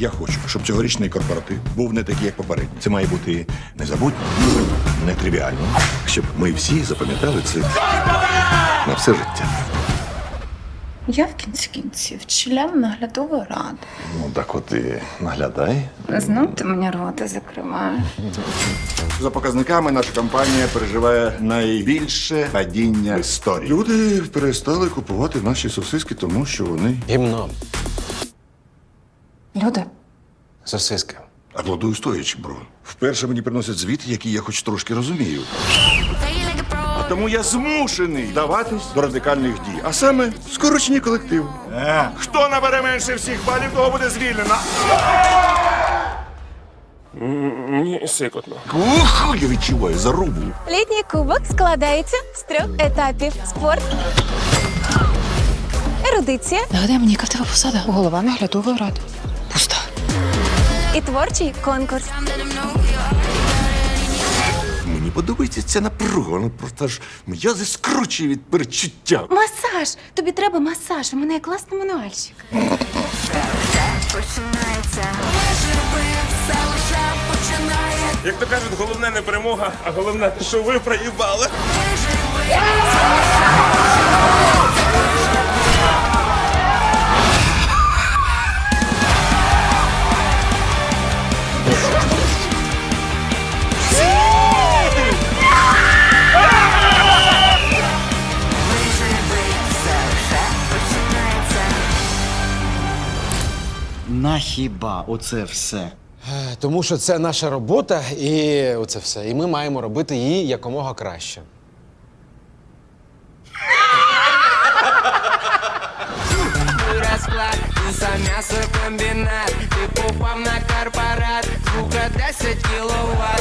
Я хочу, щоб цьогорічний корпоратив був не такий, як попередній. Це має бути незабутньо, нетривіально, щоб ми всі запам'ятали це на все життя. Я в кінці кінців член наглядової ради. Ну так от і наглядай. Знов ти мені рота закриваєш. За показниками наша компанія переживає найбільше падіння в історії. Люди перестали купувати наші сосиски, тому що вони Гімно. Люди, Сосиски. аплодую стоячи, бро. Вперше мені приносять звіт, який я хоч трошки розумію. Тому я змушений вдаватись до радикальних дій, а саме скорочені колективу. Хто набере менше всіх балів, того буде звільнено. Мені сикотно. Ух, я відчуваю зарубу. Літній кубок складається з трьох етапів: спорт, ерудиція нагадай мені, яка в тебе посада? Голова наглядової ради. Пуста. і творчий конкурс. Подобається ця напруга, вона просто ж м'язи скручує від перечуття. Масаж! Тобі треба масаж. У мене є класний мануальщик. Як то кажуть, головне не перемога, а головне, те, що ви проїбали. На хіба оце все? Тому що це наша робота, і оце все. І ми маємо робити її якомога краще. розклад за м'ясокомбінат Ти попав на корпорат, звука 10 кіловат